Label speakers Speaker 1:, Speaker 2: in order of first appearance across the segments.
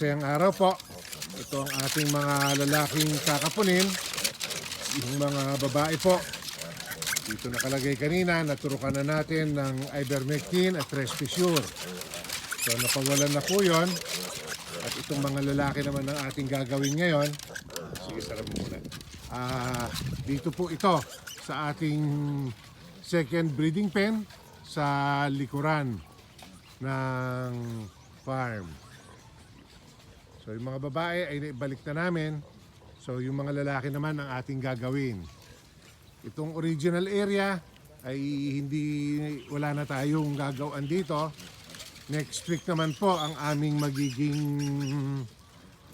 Speaker 1: Masayang araw po. Ito ang ating mga lalaking kakapunin. Yung mga babae po. Dito nakalagay kanina, naturukan na natin ng ivermectin at Respisure. So napagalan na po yun. At itong mga lalaki naman ng ating gagawin ngayon. Sige, sarap muna. Ah, dito po ito sa ating second breeding pen sa likuran ng farm. So yung mga babae ay naibalik na namin. So yung mga lalaki naman ang ating gagawin. Itong original area ay hindi wala na tayong gagawin dito. Next week naman po ang aming magiging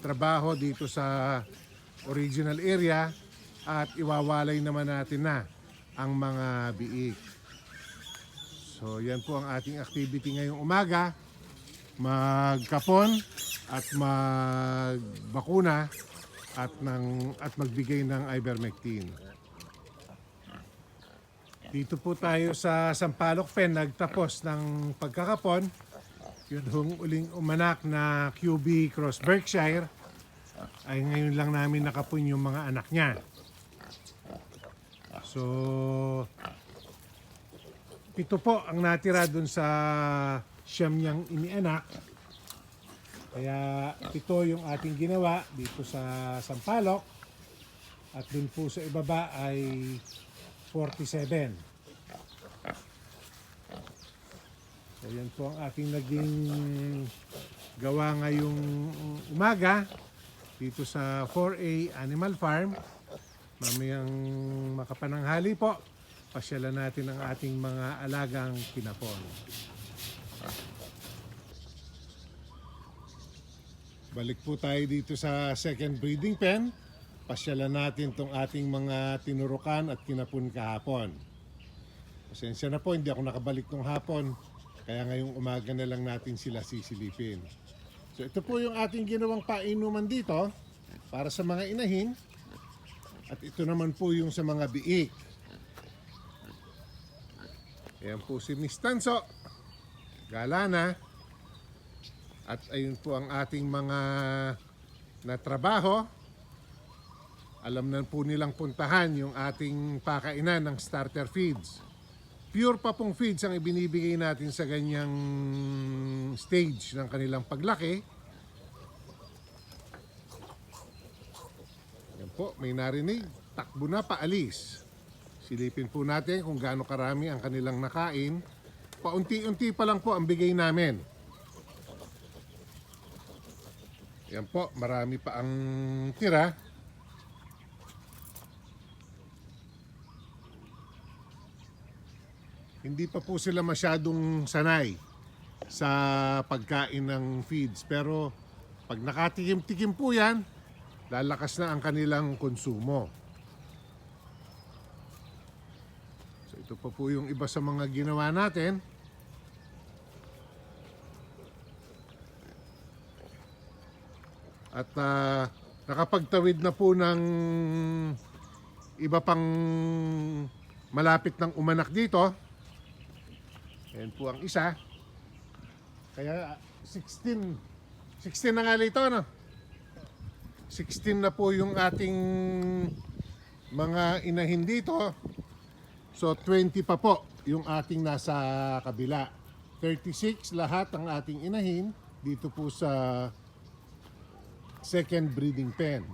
Speaker 1: trabaho dito sa original area at iwawalay naman natin na ang mga biik. So yan po ang ating activity ngayong umaga. Magkapon at magbakuna at ng at magbigay ng ivermectin. Dito po tayo sa Sampaloc Pen nagtapos ng pagkakapon. Yun hong uling umanak na QB Cross Berkshire ay ngayon lang namin nakapun yung mga anak niya. So, pito po ang natira dun sa siyam niyang inianak. Kaya ito yung ating ginawa dito sa Sampaloc. At dun po sa ibaba ay 47. So yan po ang ating naging gawa ngayong umaga dito sa 4A Animal Farm. Mamayang makapananghali po, pasyalan natin ang ating mga alagang kinapon. Balik po tayo dito sa second breeding pen. Pasyalan natin tong ating mga tinurukan at kinapon kahapon. Pasensya na po, hindi ako nakabalik nung hapon. Kaya ngayong umaga na lang natin sila sisilipin. So ito po yung ating ginawang painuman dito para sa mga inahin. At ito naman po yung sa mga biik. Ayan po si Miss Tanso. Gala na. At ayun po ang ating mga natrabaho. Alam na po nilang puntahan yung ating pakainan ng starter feeds. Pure pa pong feeds ang ibinibigay natin sa ganyang stage ng kanilang paglaki. Yan po, may narinig. Takbo na paalis. Silipin po natin kung gaano karami ang kanilang nakain. Paunti-unti pa lang po ang bigay namin. Yan po, marami pa ang tira. Hindi pa po sila masyadong sanay sa pagkain ng feeds. Pero pag nakatikim-tikim po yan, lalakas na ang kanilang konsumo. So ito pa po yung iba sa mga ginawa natin. At ah, nakapagtawid na po ng iba pang malapit ng umanak dito. Ayan po ang isa. Kaya 16, 16 na nga ito, no? 16 na po yung ating mga inahin dito. So 20 pa po yung ating nasa kabila. 36 lahat ang ating inahin dito po sa second breeding pen.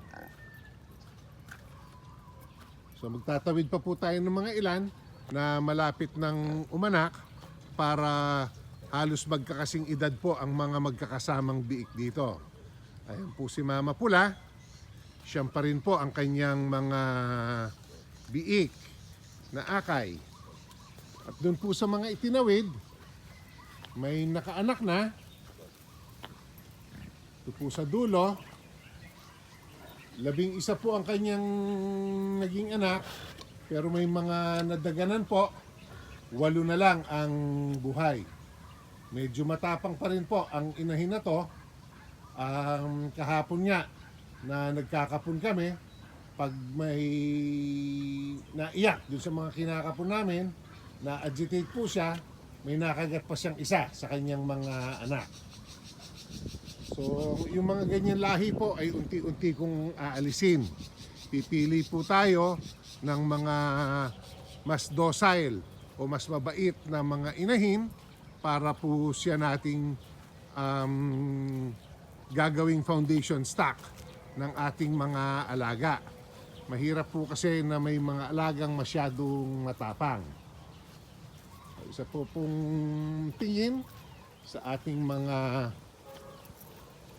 Speaker 1: So magtatawid pa po tayo ng mga ilan na malapit ng umanak para halos magkakasing edad po ang mga magkakasamang biik dito. Ayan po si Mama Pula. Siyam pa rin po ang kanyang mga biik na akay. At doon po sa mga itinawid, may nakaanak na. Ito po sa dulo, labing isa po ang kanyang naging anak, pero may mga nadaganan po, walo na lang ang buhay. Medyo matapang pa rin po ang inahin na to. Um, kahapon nga na nagkakapon kami, pag may naiyak dun sa mga kinakapon namin, na agitate po siya, may nakagat pa siyang isa sa kanyang mga anak. So, yung mga ganyan lahi po ay unti-unti kong aalisin. Pipili po tayo ng mga mas docile o mas mabait na mga inahin para po siya nating um, gagawing foundation stock ng ating mga alaga. Mahirap po kasi na may mga alagang masyadong matapang. Isa po pong tingin sa ating mga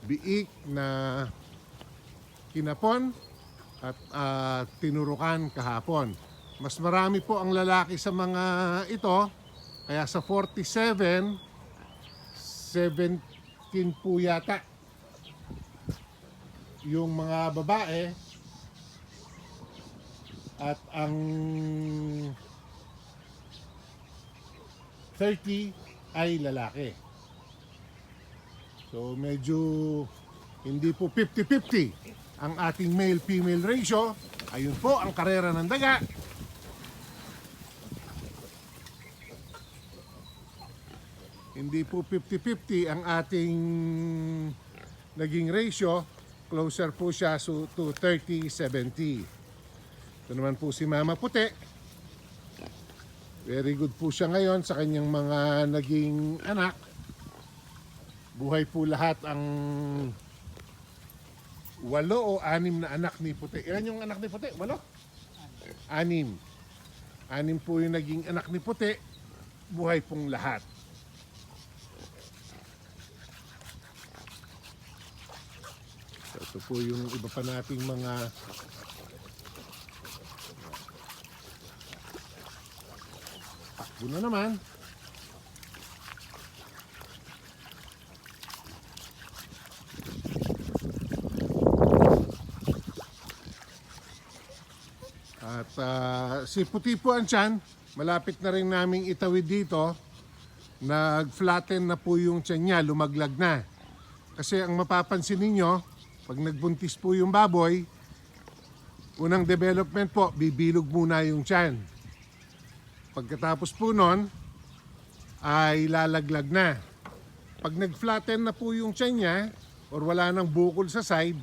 Speaker 1: biik na kinapon at ah, tinurukan kahapon. Mas marami po ang lalaki sa mga ito, kaya sa 47, 17 po yata yung mga babae at ang 30 ay lalaki. So medyo hindi po 50-50 ang ating male-female ratio. Ayun po ang karera ng daga. Hindi po 50-50 ang ating naging ratio. Closer po siya to 30-70. Ito naman po si Mama Puti. Very good po siya ngayon sa kanyang mga naging anak. Buhay po lahat ang walo o anim na anak ni Puti. Ilan yung anak ni Puti? Walo? Anim. Anim po yung naging anak ni Puti. Buhay pong lahat. So, ito po yung iba pa nating mga takbo na naman. Ah, si Puti po ang tiyan, malapit na rin naming itawid dito. Nag-flatten na po yung tiyan niya, lumaglag na. Kasi ang mapapansin ninyo, pag nagbuntis po yung baboy, unang development po, bibilog muna yung tiyan. Pagkatapos po nun, ay lalaglag na. Pag nag-flatten na po yung tiyan niya, or wala nang bukol sa side,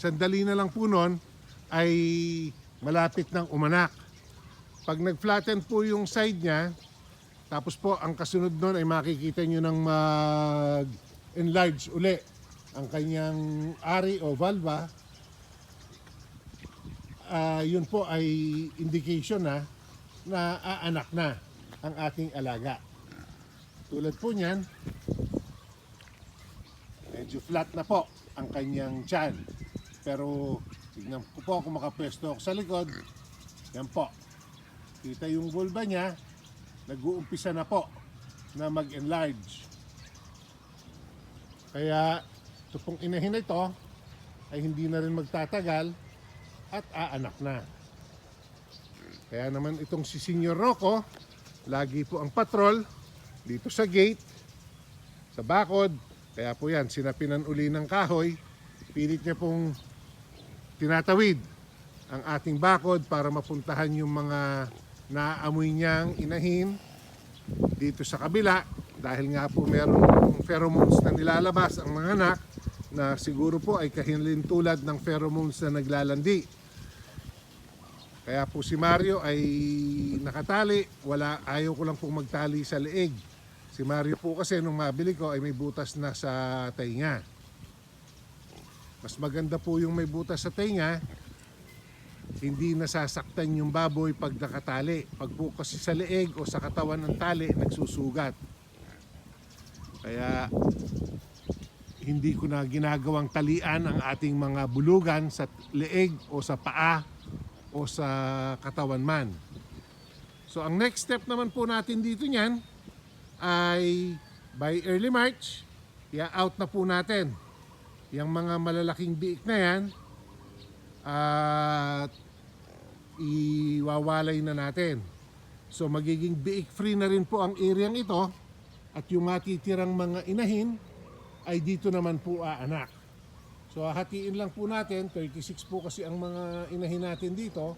Speaker 1: sandali na lang po nun, ay malapit ng umanak. Pag nag-flatten po yung side niya, tapos po ang kasunod nun ay makikita nyo ng mag-enlarge uli ang kanyang ari o valva. Ah, yun po ay indication na na aanak na ang ating alaga. Tulad po niyan, medyo flat na po ang kanyang tiyan. Pero tignan ko po kung makapwesto ako sa likod. Yan po. Kita yung vulva niya, nag-uumpisa na po na mag-enlarge. Kaya ito pong inahin na ito ay hindi na rin magtatagal at aanak na. Kaya naman itong si Senyor Rocco, lagi po ang patrol dito sa gate, sa bakod. Kaya po yan, sinapinan uli ng kahoy. Pilit niya pong tinatawid ang ating bakod para mapuntahan yung mga naaamoy niyang inahin dito sa kabila dahil nga po meron pheromones na nilalabas ang mga anak na siguro po ay kahinlin tulad ng pheromones na naglalandi. Kaya po si Mario ay nakatali, wala, ayaw ko lang pong magtali sa leeg. Si Mario po kasi nung mabili ko ay may butas na sa tainga. Mas maganda po yung may butas sa tainga, hindi nasasaktan yung baboy pag nakatali. Pag po kasi sa leeg o sa katawan ng tali, nagsusugat. Kaya hindi ko na ginagawang talian ang ating mga bulugan sa leeg o sa paa o sa katawan man. So ang next step naman po natin dito niyan ay by early March, i-out na po natin yung mga malalaking biik na yan at iwawalay na natin. So magiging biik free na rin po ang area ito at yung matitirang mga inahin ay dito naman po aanak. So hatiin lang po natin, 36 po kasi ang mga inahin natin dito.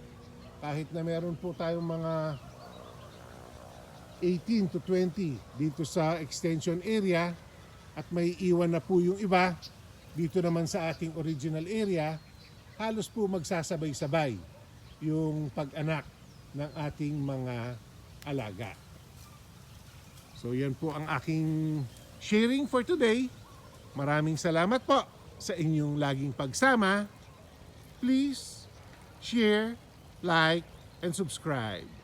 Speaker 1: Kahit na meron po tayong mga 18 to 20 dito sa extension area, at may iwan na po yung iba dito naman sa ating original area, halos po magsasabay-sabay yung pag-anak ng ating mga alaga. So yan po ang aking sharing for today. Maraming salamat po sa inyong laging pagsama. Please share, like, and subscribe.